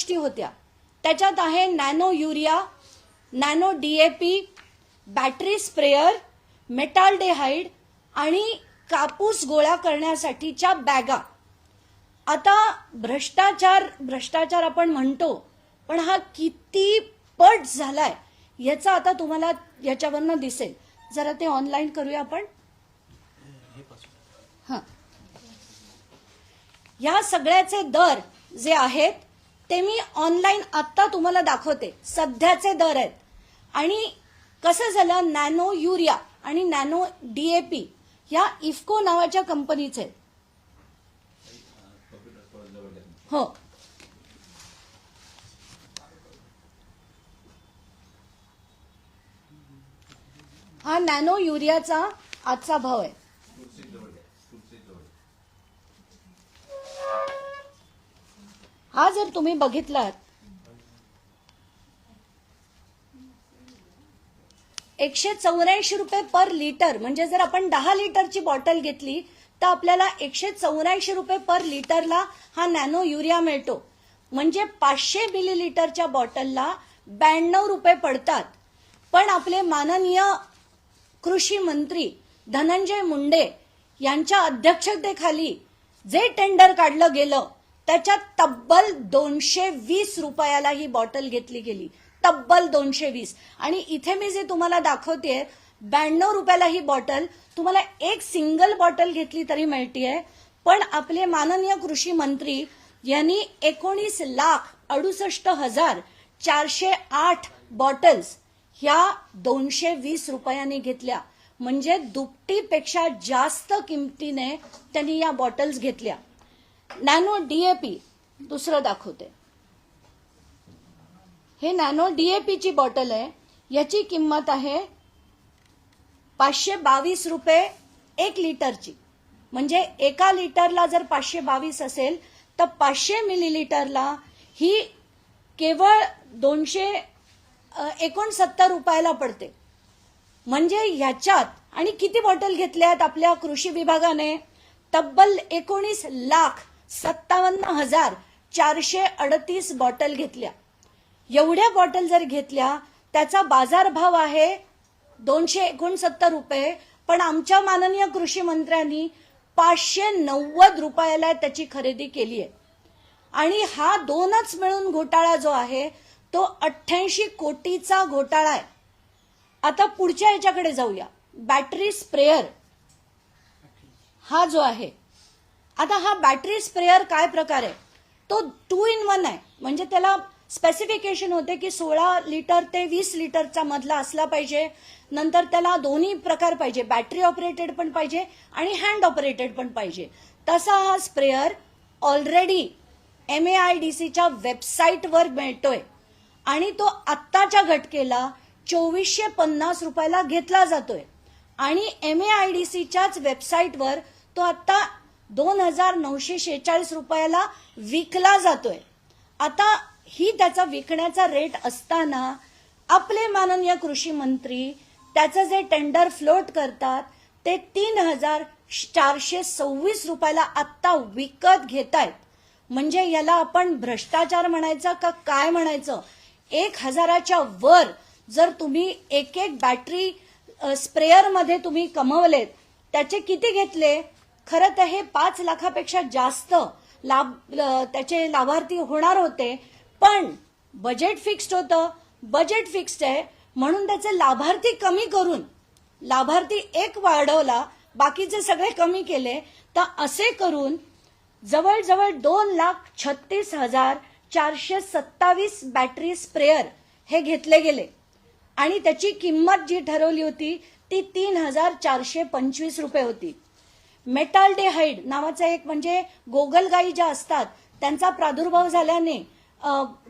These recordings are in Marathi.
गोष्टी होत्या. त्याच्यात आहे nano urea nano D A P battery sprayer metaldehyde आणि कापूस गोळा करण्यासाठीच्या बॅगा. आता भ्रष्टाचार भ्रष्टाचार आपण म्हणतो पण हा किती पट झालाय याचा आता तुम्हाला याच्यावरनं दिसेल. जरा ते ऑनलाईन करूया आपण. हां. या सगळ्याचे दर जे आहेत ते मी ऑनलाईन आत्ता तुम्हाला दाखवते. सध्याचे दर आहेत. आणि कसं झालं नॅनो युरिया आणि नॅनो डीएपी या इफको नावाच्या कंपनीचे आहेत. हो. हा नॅनो युरियाचा आजचा भाव आहे. हा जर तुम्ही बघितलात एकशे चौऱ्याऐंशी रुपये पर लिटर म्हणजे जर आपण दहा लिटरची बॉटल घेतली तर आपल्याला एकशे चौऱ्याऐंशी रुपये पर लिटरला हा नॅनो युरिया मिळतो. म्हणजे पाचशे मिलीलिटरच्या बॉटलला ब्याण्णव रुपये पडतात. पण आपले माननीय कृषी मंत्री धनंजय मुंडे यांच्या अध्यक्षतेखाली जे टेंडर काढलं गेलं त्याच्यात तब्बल दोनशे वीस रुपयाला ही बॉटल घेतली गेली. तब्बल दोनशे वीस आणि इथे मी जे तुम्हाला दाखवते ब्याण्णव रुपयाला ही बॉटल तुम्हाला एक सिंगल बॉटल घेतली तरी मिळतीये. पण आपले माननीय कृषी मंत्री यांनी एकोणीस लाख अडुसष्ट हजार चारशे आठ बॉटल्स ह्या दोनशे वीस रुपयांनी घेतल्या. म्हणजे दुपटीपेक्षा जास्त किमतीने त्यांनी या बॉटल्स घेतल्या. नॅनो डीएपी दुसरं दाखवते। हे नॅनो डीएपीची बॉटल आहे याची किंमत आहे पाचशे बावीस रुपये एक लिटरची. म्हणजे एका लिटरला जर पाचशे बावीस असेल तर पाचशे मिलीलिटरला ही केवळ दोनशे एकोणसत्तर रुपयाला पडते. म्हणजे ह्याच्यात आणि किती बॉटल घेतल्या आहेत आपल्या कृषी विभागाने? तब्बल एकोणीस लाख सत्तावन्न हजार चारशे अडतीस बॉटल घेतल्या. एवढ्या बॉटल जर घेतल्या त्याचा बाजारभाव आहे दोनशे एकोणसत्तर रुपये. पण आमच्या माननीय कृषी मंत्र्यांनी पाचशे नव्वद रुपयाला त्याची खरेदी केली आहे. आणि हा दोनच मिळून घोटाळा जो आहे तो अठ्ठ्याऐंशी कोटीचा घोटाळा आहे. आता पुढच्या याच्याकडे जाऊया. बॅटरी स्प्रेअर हा जो आहे आता हा बॅटरी स्प्रेअर काय प्रकार आहे? तो टू इन वन आहे. म्हणजे त्याला स्पेसिफिकेशन होते की सोळा लिटर ते वीस लिटरचा मधला असला पाहिजे. नंतर त्याला दोन्ही प्रकार पाहिजे. बॅटरी ऑपरेटेड पण पाहिजे आणि हँड ऑपरेटेड पण पाहिजे. तसा हा sprayer already M A I D सीच्या वेबसाईटवर मिळतोय. आणि तो आत्ताच्या घटकेला चोवीसशे पन्नास रुपयाला घेतला जातोय. आणि एम ए आय डी सीच्याच वेबसाईटवर तो आत्ता दोन हजार नऊशे शेहेचाळीस रुपयाला विकला जातोय. आता ही त्याचा विकण्याचा रेट असताना आपले माननीय कृषी मंत्री त्याचं जे टेंडर फ्लोट करतात ते तीन हजार चारशे सव्वीस रुपयाला आत्ता विकत घेत आहेत म्हणजे याला आपण भ्रष्टाचार म्हणायचा का काय म्हणायचं? एक हजाराच्या वर जर तुम्ही एक एक बॅटरी स्प्रेअरमध्ये तुम्ही कमवलेत त्याचे किती घेतले? खरं तर हे पाच लाखापेक्षा जास्त लाभ त्याचे लाभार्थी होणार होते. पण बजेट फिक्स्ड होतं. बजेट फिक्स्ड आहे. म्हणून त्याचे लाभार्थी कमी करून लाभार्थी एक वाढवला बाकीचे सगळे कमी केले. तर असे करून जवळजवळ दोन लाख छत्तीस हजार चारशे सत्तावीस बॅटरी स्प्रेअर हे घेतले गेले. आणि त्याची किंमत जी ठरवली होती ती तीन हजार चारशे पंचवीस रुपये होती. मेटाल्डेहाइड नावाचा एक म्हणजे गोगलगाई ज्या असतात त्यांचा प्रादुर्भाव झाल्याने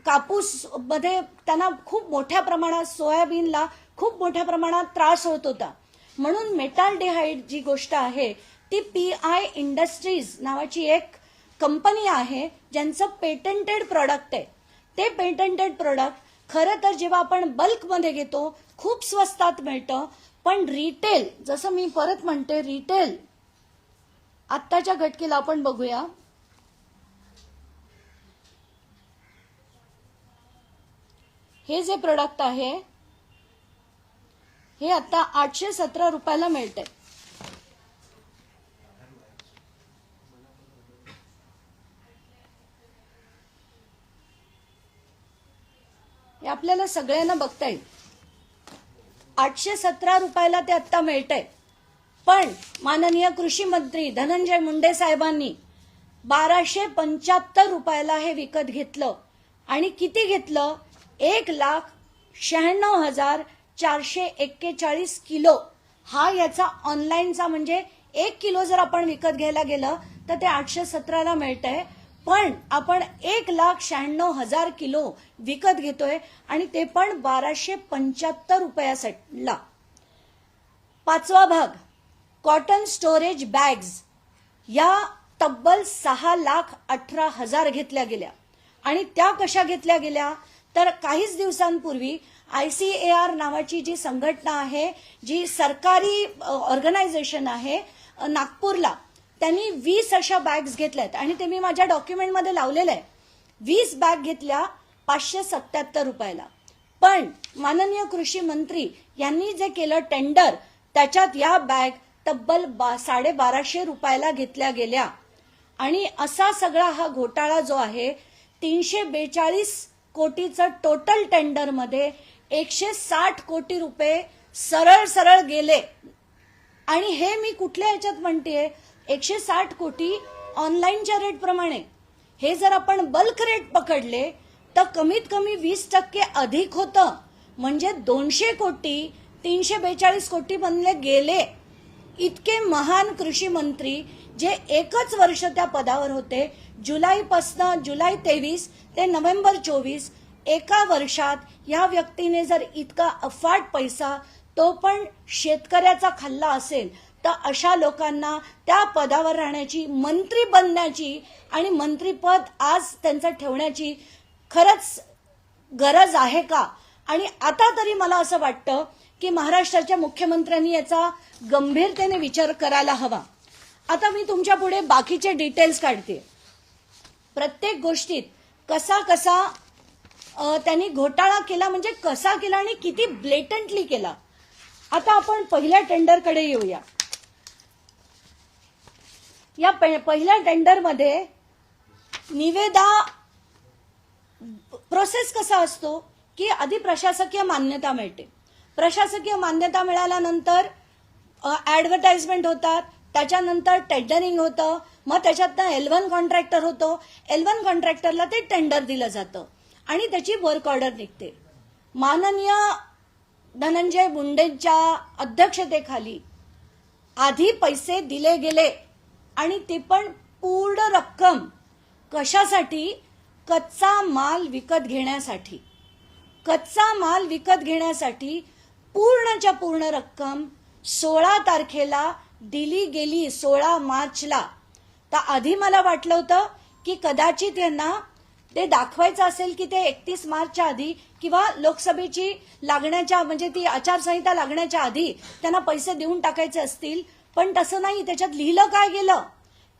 कापूसमध्ये त्यांना खूप मोठ्या प्रमाणात सोयाबीनला खूप मोठ्या प्रमाणात त्रास होत होता. म्हणून मेटाल्डेहाइड जी गोष्ट आहे ती पी आय इंडस्ट्रीज नावाची एक कंपनी आहे ज्यांचं पेटंटेड प्रॉडक्ट आहे. ते पेटंटेड प्रॉडक्ट खरं तर जेव्हा आपण बल्कमध्ये घेतो खूप स्वस्तात मिळतं पण रिटेल जसं मी परत म्हणते रिटेल आत्ताच्या घटकेला आपण बघूया. हे जे प्रोडक्ट आहे हे आता आठशे सतरा रुपयाला मिळते हे आपल्याला सगळ्यांना बघता येईल. आठशे सतरा रुपयाला ते आत्ता मिळतंय. पण माननीय कृषी मंत्री धनंजय मुंडे साहेबांनी बाराशे पंच्याहत्तर रुपयाला हे विकत घेतलं. आणि किती घेतलं? एक लाख शहाण्णव हजार चारशे एक्केचाळीस किलो. हा याचा ऑनलाईनचा म्हणजे एक किलो जर आपण विकत घ्यायला गेलं तर ते आठशे सतराला मिळतंय. पण आपण एक लाख शहाण्णव हजार किलो विकत घेतोय आणि ते पण बाराशे पंच्याहत्तर रुपयाला पाचवा भाग. कॉटन स्टोरेज बॅग्स या तब्बल सहा लाख अठरा हजार घेतल्या गेल्या. आणि त्या कशा घेतल्या गेल्या? तर काहीच दिवसांपूर्वी आय सी ए आर नावाची जी संघटना आहे जी सरकारी ऑर्गनायझेशन आहे नागपूरला त्यांनी वीस अशा बॅग्स घेतल्यात. आणि ते मी माझ्या डॉक्युमेंटमध्ये लावलेलं आहे. वीस बॅग घेतल्या पाचशे सत्याहत्तर रुपयाला. पण माननीय कृषी मंत्री यांनी जे केलं टेंडर त्याच्यात या बॅग तब्बल बा साडेबाराशे रुपयाला घेतल्या गेल्या. आणि असा सगळा हा घोटाळा जो आहे तीनशे बेचाळीस कोटीचं टोटल टेंडरमध्ये एकशे साठ कोटी रुपये सरळ सरळ गेले. आणि हे मी कुठल्या ह्याच्यात म्हणते एकशे साठ कोटी ऑनलाईनच्या रेटप्रमाणे हे जर आपण बल्क रेट पकडले तर कमीत कमी वीस टक्के अधिक होतं. म्हणजे दोनशे कोटी तीनशे बेचाळीस कोटी बनले गेले. इतके महान कृषी मंत्री जे एकच वर्ष त्या पदावर होते. जुलैपासनं जुलै तेवीस ते नोव्हेंबर चोवीस एका वर्षात या व्यक्तीने जर इतका अफाट पैसा तो पण शेतकऱ्याचा खाल्ला असेल तर अशा लोकांना त्या पदावर राहण्याची मंत्री बनण्याची आणि मंत्रीपद आज त्यांचं ठेवण्याची खरंच गरज आहे का? आणि आता तरी मला असं वाटतं की महाराष्ट्राच्या मुख्यमंत्र्यांनी याचा गंभीरतेने विचार करायला हवा. आता मी तुमच्यापुढे बाकीचे डिटेल्स काढते. प्रत्येक गोष्टीत कसा कसा त्यांनी घोटाळा केला म्हणजे कसा केला आणि किती ब्लेटंटली केला. आता आपण पहिल्या टेंडरकडे येऊया. या पहिल्या टेंडरमध्ये निवेदा प्रोसेस कसा असतो की आधी प्रशासकीय मान्यता मिळते. प्रशासकीय मान्यता मिळाल्यानंतर ॲडव्हर्टाइजमेंट होतात. त्याच्यानंतर टेंडरिंग होतं. मग त्याच्यातनं एलवन कॉन्ट्रॅक्टर होतो. एलवन कॉन्ट्रॅक्टरला ते टेंडर दिलं जातं. आणि त्याची वर्क ऑर्डर निघते. माननीय धनंजय मुंडेंच्या अध्यक्षतेखाली आधी पैसे दिले गेले आणि ते पण पूर्ण रक्कम कशासाठी? कच्चा माल विकत घेण्यासाठी. कच्चा माल विकत घेण्यासाठी पूर्णच्या पूर्ण रक्कम सोळा तारखेला दिली गेली सोळा मार्चला. तर आधी मला वाटलं होतं की कदाचित यांना ते दाखवायचं असेल की ते एकतीस मार्चच्या आधी किंवा लोकसभेची लागण्याच्या म्हणजे ती आचारसंहिता लागण्याच्या आधी त्यांना पैसे देऊन टाकायचे असतील. पण तसं नाही त्याच्यात लिहिलं काय गेलं?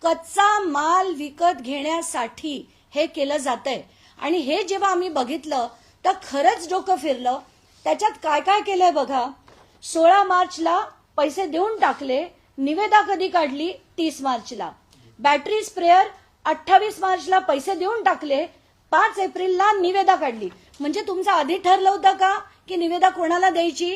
कच्चा माल विकत घेण्यासाठी हे केलं जातंय. आणि हे जेव्हा आम्ही बघितलं तर खरंच डोकं फिरलं त्याच्यात काय काय केलंय बघा? सोळा मार्चला पैसे देऊन टाकले निवेदा कधी काढली? तीस मार्चला. बॅटरी स्प्रेअर अठ्ठावीस मार्चला पैसे देऊन टाकले पाच एप्रिलला निवेदा काढली. म्हणजे तुमचं आधी ठरलं होतं का की निवेदा कोणाला द्यायची?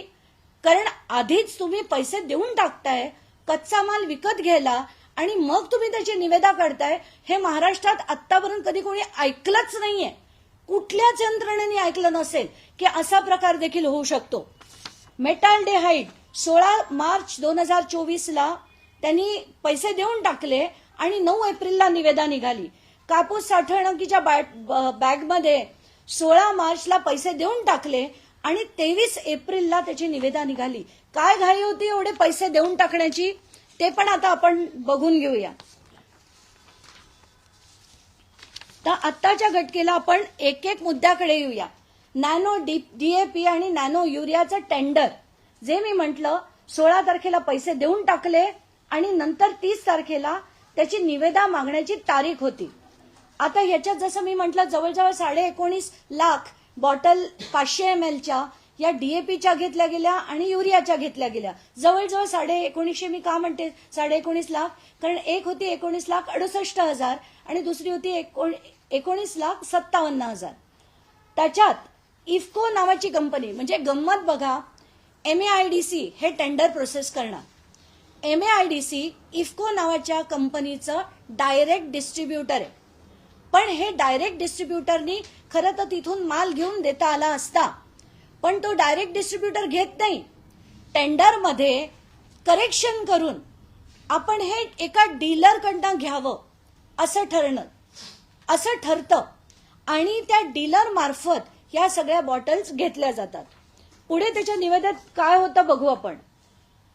कारण आधीच तुम्ही पैसे देऊन टाकताय कच्चा माल विकत घ्यायला आणि मग तुम्ही त्याची निवेदा काढताय हे महाराष्ट्रात आतापर्यंत कधी कोणी ऐकलंच नाहीये. कुठल्याच यंत्रणेने ऐकलं नसेल की असा प्रकार देखील होऊ शकतो. मेटाल्डेहाइड सोळा मार्च दोन हजार चोवीसला त्यांनी पैसे देऊन टाकले आणि नऊ एप्रिलला निवेदा निघाली. कापूस साठवणुकीच्या बॅगमध्ये सोळा मार्चला पैसे देऊन टाकले आणि तेवीस एप्रिलला त्याची निवेदा निघाली. काय घाई होती एवढे पैसे देऊन टाकण्याची? ते पण आता आपण बघून घेऊया. तर आत्ताच्या घटकेला आपण एक एक मुद्द्याकडे येऊया. नॅनो डी डीएपी आणि नॅनो युरियाचं टेंडर. जे मी म्हटलं सोळा तारखेला पैसे देऊन टाकले आणि नंतर तीस तारखेला त्याची निवेदा मागण्याची तारीख होती. आता ह्याच्यात जसं मी म्हटलं जवळजवळ साडे एकोणीस लाख बॉटल पाचशे एम एलच्या या डीएपीच्या घेतल्या गेल्या आणि युरियाच्या घेतल्या गेल्या. जवळजवळ साडे एकोणीसशे मी का म्हणते? साडे एकोणीस लाख. कारण एक होती एकोणीस लाख अडुसष्ट हजार आणि दुसरी होती एकोण एकोणीस लाख सत्तावन्न हजार. त्याच्यात इफको नावाची कंपनी म्हणजे गंमत बघा M A I D C हे टेंडर प्रोसेस करणार. M A I D C IFFCO नावाच्या कंपनीचं डायरेक्ट डिस्ट्रीब्युटर आहे. पण हे डायरेक्ट डिस्ट्रीब्युटरनी खरं तर तिथून माल घेऊन देता आला असता पण तो डायरेक्ट डिस्ट्रीब्युटर घेत नाही. टेंडरमध्ये करेक्शन करून आपण हे एका डीलरकडनं घ्यावं असं ठरणं असं ठरतं. आणि त्या डीलर मार्फत या सगळ्या बॉटल्स घेतल्या जातात. पुढे त्याच्या निवेदनात काय होतं बघू आपण.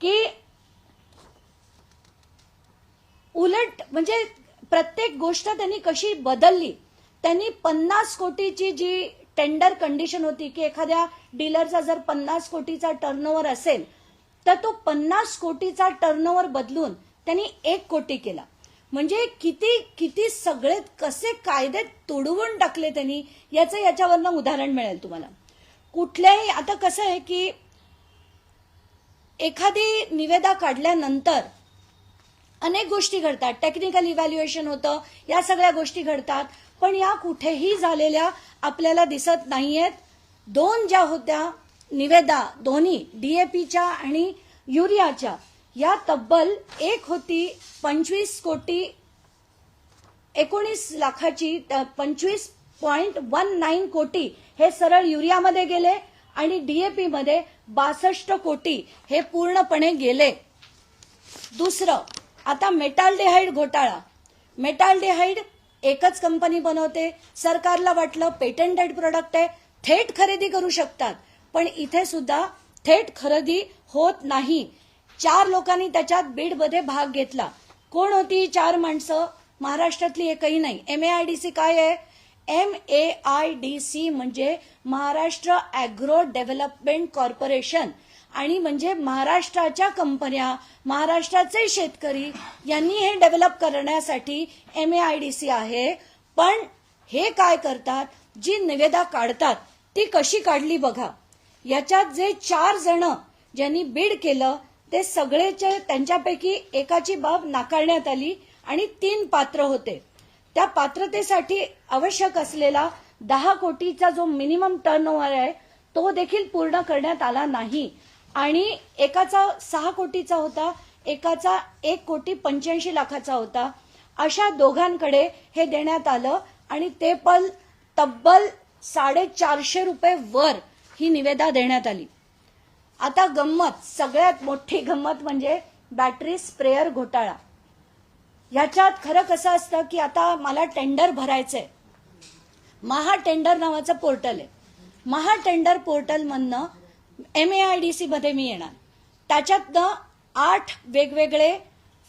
की उलट म्हणजे प्रत्येक गोष्ट त्यांनी कशी बदलली. त्यांनी पन्नास कोटीची जी टेंडर कंडिशन होती की एखाद्या डीलरचा जर पन्नास कोटीचा टर्नओव्हर असेल तर तो पन्नास कोटीचा टर्नओव्हर बदलून त्यांनी एक कोटी केला. म्हणजे किती किती सगळे कसे कायदे तुडवून टाकले त्यांनी याचं याच्यावरनं उदाहरण मिळेल तुम्हाला. कुठल्याही आता कसं आहे की एखादी निवेदा काढल्यानंतर अनेक गोष्टी घडतात. टेक्निकल इव्हॅल्युएशन होतं या सगळ्या गोष्टी घडतात. पण या कुठेही झालेल्या आपल्याला दिसत नाहीयेत. दोन ज्या होत्या निवेदा दोन्ही डीएपीच्या आणि युरियाच्या या तब्बल एक होती पंचवीस कोटी एकोणीस लाखाची पंचवीस पॉइंट वन नाईन कोटी हे सरळ युरियामध्ये गेले आणि डीएपी मध्ये बासष्ट कोटी हे पूर्णपणे गेले. दुसरं आता मेटाल्डेहाइड घोटाळा. मेटाल्डेहाइड एकच कंपनी बनवते. सरकारला वाटलं पेटंटेड प्रोडक्ट आहे. थेट खरेदी करू शकतात. पण इथे सुद्धा थेट खरेदी होत नाही. चार लोकांनी त्याच्यात बीडमध्ये भाग घेतला. कोण होती चार माणसं? महाराष्ट्रातली एकही नाही. M A I D C काय आहे? M A I D C म्हणजे महाराष्ट्र अॅग्रो डेव्हलपमेंट कॉर्पोरेशन आणि म्हणजे महाराष्ट्राच्या कंपन्या महाराष्ट्राचे शेतकरी यांनी हे डेव्हलप करण्यासाठी M A I D C आहे. पण हे काय करतात? जी निवेदा काढतात ती कशी काढली बघा. याच्यात जे चार जण ज्यांनी बीड केलं ते सगळेचे त्यांच्यापैकी एकाची बाब नाकारण्यात आली आणि तीन पात्र होते. त्या पात्रतेसाठी आवश्यक असलेला दहा कोटीचा जो मिनिमम टर्न ओव्हर आहे तो देखील पूर्ण करण्यात आला नाही. आणि एकाचा सहा कोटीचा होता एकाचा एक कोटी पंच्याऐंशी लाखाचा होता. अशा दोघांकडे हे देण्यात आलं आणि ते पण तब्बल साडेचारशे रुपये वर ही निवेदा देण्यात आली. आता गंमत सगळ्यात मोठी गंमत म्हणजे बॅटरी स्प्रेअर घोटाळा. ह्याच्यात खरं कसं असतं की आता मला टेंडर भरायचंय. महा टेंडर नावाचं पोर्टल आहे. Maha tender पोर्टलमधनं M A I D C मध्ये मी येणार. त्याच्यातनं आठ वेगवेगळे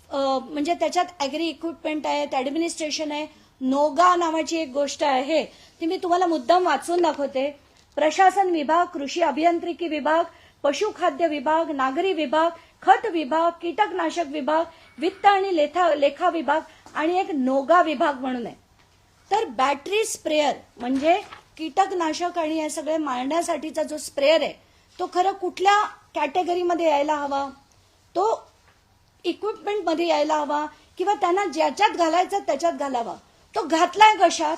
म्हणजे त्याच्यात ॲग्री इक्विपमेंट आहेत ॲडमिनिस्ट्रेशन आहे. नोगा नावाची एक गोष्ट आहे ती मी तुम्हाला मुद्दाम वाचून दाखवते. प्रशासन विभाग कृषी अभियांत्रिकी विभाग पशुखाद्य विभाग नागरी विभाग खत विभाग कीटकनाशक विभाग वित्त आणि लेखा लेखा विभाग आणि एक नोगा विभाग म्हणून आहे. तर बॅटरी स्प्रेअर म्हणजे कीटकनाशक आणि हे सगळे मारण्यासाठीचा जो स्प्रेअर आहे तो खरं कुठल्या कॅटेगरीमध्ये यायला हवा? तो इक्विपमेंटमध्ये यायला हवा किंवा त्यांना ज्याच्यात घालायचा त्याच्यात घालावा? तो घातलाय कशात?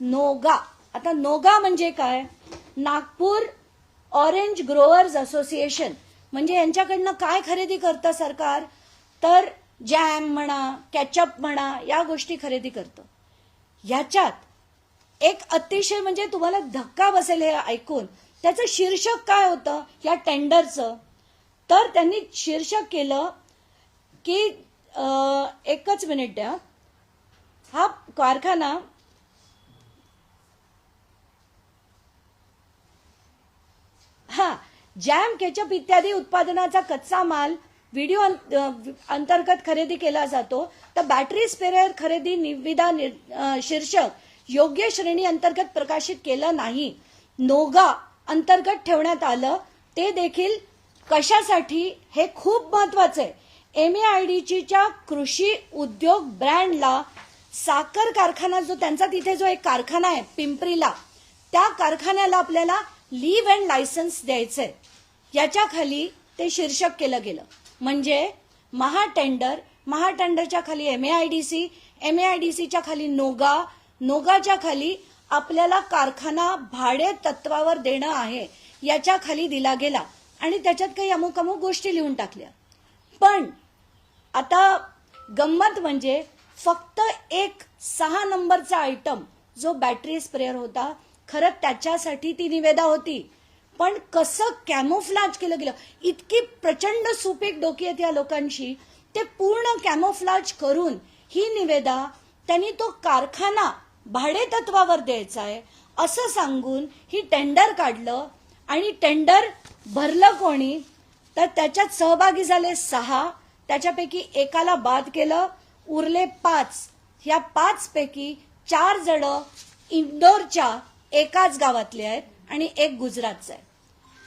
नोगा. आता नोगा म्हणजे काय? नागपूर ऑरेंज ग्रोअर्स असोसिएशन म्हणजे यांच्याकडनं काय खरेदी करतं सरकार? तर जॅम म्हणा कॅचअप म्हणा या गोष्टी खरेदी करतं. ह्याच्यात एक अतिशय म्हणजे तुम्हाला धक्का बसेल हे ऐकून. त्याचं शीर्षक काय होतं? या टेंडरचं तर त्यांनी शीर्षक केलं की एकच मिनिट द्या. हा कारखाना हा जॅम केचप इत्यादी उत्पादनाचा कच्चा माल व्हिडिओ अं- अंतर्गत खरेदी केला जातो. तर बॅटरी स्पेअर खरेदी निविदा निर- शीर्षक योग्य श्रेणी अंतर्गत प्रकाशित केलं नाही. नोगा अंतर्गत ठेवण्यात आलं. ते देखील कशासाठी? हे खूप महत्वाचं आहे. एम ए आय डीच्या कृषी उद्योग ब्रँडला साखर कारखाना जो त्यांचा तिथे जो एक कारखाना आहे पिंपरीला त्या कारखान्याला आपल्याला लीव अँड लायसन्स द्यायचंय. याच्या खाली ते शीर्षक केलं गेलं. म्हणजे महाटेंडर महाटेंडरच्या खाली M A I D C M A I D सीच्या खाली नोगा नोगाच्या खाली आपल्याला कारखाना भाडे तत्वावर देणं आहे याच्या खाली दिला गेला. आणि त्याच्यात काही अमुक अमुक गोष्टी लिहून टाकल्या. पण आता गंमत म्हणजे फक्त एक सहा नंबरचा आयटम जो बॅटरी स्प्रेअर होता खरं त्याच्यासाठी ती निवेदा होती. पण कसं कॅमोफ्लाज केलं गेलं? इतकी प्रचंड सुपीक डोकी आहेत या लोकांशी ते पूर्ण कॅमोफ्लाज करून ही निवेदा त्यांनी तो कारखाना भाडेतत्वावर द्यायचा आहे असं सांगून ही टेंडर काढलं. आणि टेंडर भरलं कोणी? तर त्याच्यात सहभागी झाले सहा. त्याच्यापैकी एकाला बाद केलं. उरले पाच. ह्या पाचपैकी चार जण इंदोरच्या एकाच गावातले आहेत आणि एक गुजरातचं आहे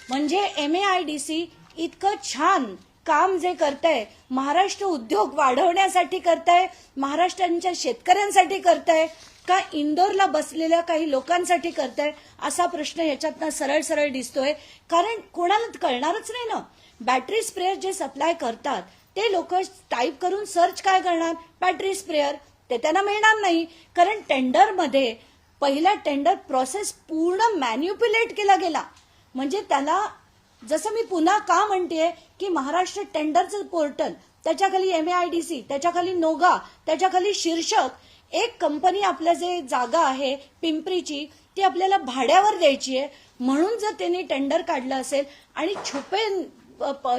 म्हणजे M A I D C इतकं छान काम जे करतंय महाराष्ट्र उद्योग वाढवण्यासाठी करताय महाराष्ट्रांच्या शेतकऱ्यांसाठी करताय का इंदोरला बसलेल्या काही लोकांसाठी करताय असा प्रश्न याच्यातनं सरळ सरळ दिसतोय. कारण कोणाला कळणारच नाही ना. बॅटरी स्प्रेअर जे सप्लाय करतात ते लोक टाईप करून सर्च काय करणार? बॅटरी स्प्रेअर ते त्यांना मिळणार नाही. कारण टेंडरमध्ये पहिला टेंडर प्रोसेस पूर्ण मॅन्युप्युलेट केला गेला. म्हणजे त्याला जसं मी पुन्हा का म्हणते की महाराष्ट्र टेंडरचं पोर्टल त्याच्याखाली M A I D C त्याच्याखाली नोगा त्याच्याखाली शीर्षक एक कंपनी आपल्या जे जागा आहे पिंपरीची ती आपल्याला भाड्यावर द्यायची आहे. म्हणून जर त्यांनी टेंडर काढलं असेल आणि छुपे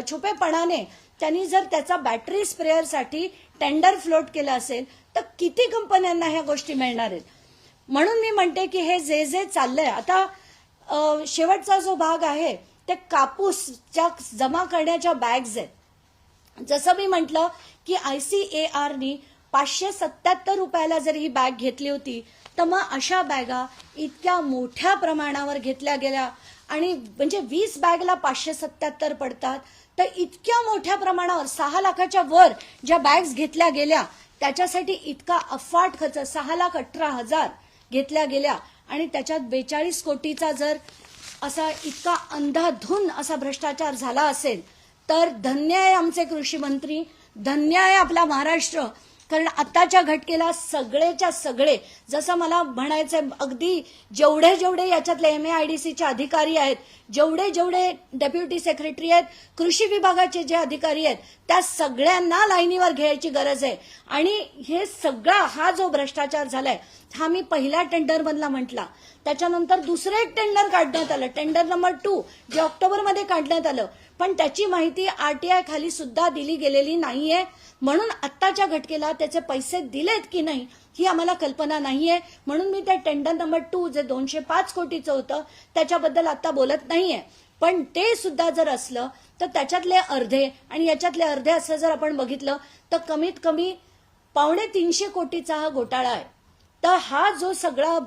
छुपेपणाने त्यांनी जर त्याचा बॅटरी स्प्रेअरसाठी टेंडर फ्लोट केलं असेल तर किती कंपन्यांना ह्या गोष्टी मिळणार आहेत? म्हणून मी म्हणते की हे जे जे चाललंय आता शेवटचा जो भाग आहे ते कापूसच्या जमा करण्याच्या बॅग्स आहेत. जसं मी म्हटलं की आय सी ए आरनी पाचशे सत्याहत्तर रुपयाला जर ही बॅग घेतली होती तर मग अशा बॅगा इतक्या मोठ्या प्रमाणावर घेतल्या गेल्या. आणि म्हणजे वीस बॅगला पाचशे सत्याहत्तर पडतात. तर इतक्या मोठ्या प्रमाणावर सहा लाखाच्या वर ज्या बॅग्स घेतल्या गेल्या त्याच्यासाठी इतका अफाट खर्च सहा लाख अठरा हजार. घेतल्या गेल्या. आणि त्याच्यात बेचाळीस कोटीचा जर असा इतका अंधाधुन असा भ्रष्टाचार झाला असेल तर धन्य आहे आमचे कृषी मंत्री धन्य आहे आपला महाराष्ट्र. कारण आताच्या घटकेला सगळेच्या सगळे जसं मला म्हणायचं अगदी जेवढे जेवढे याच्यातले एम ए आय डी सीचे अधिकारी आहेत जेवढे जेवढे डेप्युटी सेक्रेटरी आहेत कृषी विभागाचे जे अधिकारी आहेत त्या सगळ्यांना लाईनीवर घ्यायची गरज आहे. आणि हे सगळा हा जो भ्रष्टाचार झालाय हा मी पहिल्या टेंडरमधला म्हटला. त्याच्यानंतर दुसरं एक टेंडर काढण्यात आलं. टेंडर नंबर टू जे ऑक्टोबरमध्ये काढण्यात आलं. पण त्याची माहिती आरटीआय खाली सुद्धा दिली गेलेली नाहीये. म्हणून आत्ताच्या घटकेला त्याचे पैसे दिलेत की नाही ही आम्हाला कल्पना नाहीये. म्हणून मी त्या टेंडर नंबर टू जे दोनशे पाच कोटीचं होतं त्याच्याबद्दल आता बोलत नाहीये. पण ते सुद्धा जर असलं तर त्याच्यातले अर्धे आणि याच्यातले अर्धे असं जर आपण बघितलं तर कमीत कमी पावणे तीनशे कोटीचा हा घोटाळा आहे. तर हा जो सगळा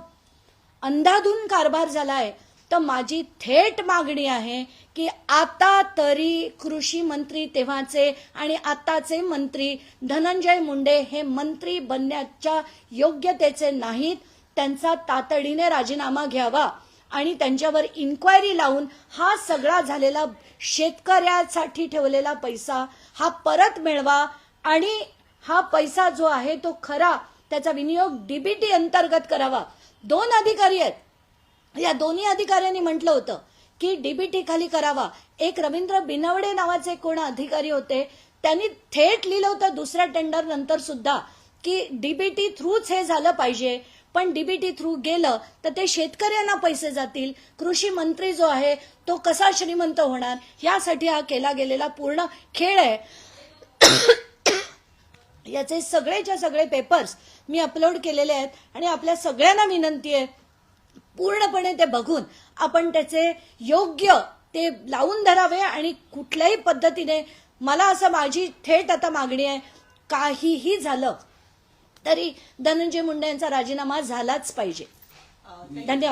अंधाधुन कारभार झाला आहे तर माझी थेट मागणी आहे की आता तरी कृषी मंत्री तेव्हाचे आणि आताचे मंत्री धनंजय मुंडे हे मंत्री बनण्याच्या योग्यतेचे नाहीत. त्यांचा तातडीने राजीनामा घ्यावा आणि त्यांच्यावर इन्क्वायरी लावून हा सगळा झालेला शेतकऱ्यासाठी ठेवलेला पैसा हा परत मिळवा आणि हा पैसा जो आहे तो खरा त्याचा विनियोग डीबीटी अंतर्गत करावा. दोन अधिकारी आहेत. या दोन्ही अधिकाऱ्यांनी म्हटलं होतं की डीबीटी खाली करावा. एक रवींद्र बिनवडे नावाचे कोण अधिकारी होते त्यांनी थेट लिहिलं होतं दुसऱ्या टेंडर नंतर सुद्धा की डीबीटी थ्रूच हे झालं पाहिजे. पण डीबीटी थ्रू गेलं तर ते शेतकऱ्यांना पैसे जातील. कृषी मंत्री जो आहे तो कसा श्रीमंत होणार? यासाठी हा केला गेलेला पूर्ण खेळ आहे. याचे सगळेच्या सगळे पेपर्स मी अपलोड केलेले आहेत आणि आपल्या सगळ्यांना विनंती आहे पूर्णपणे ते बघून आपण त्याचे योग्य ते लावून धरावे आणि कुठल्याही पद्धतीने मला असं माझी थेट आता मागणी आहे काहीही झालं तरी धनंजय मुंडे यांचा राजीनामा झालाच पाहिजे. धन्यवाद.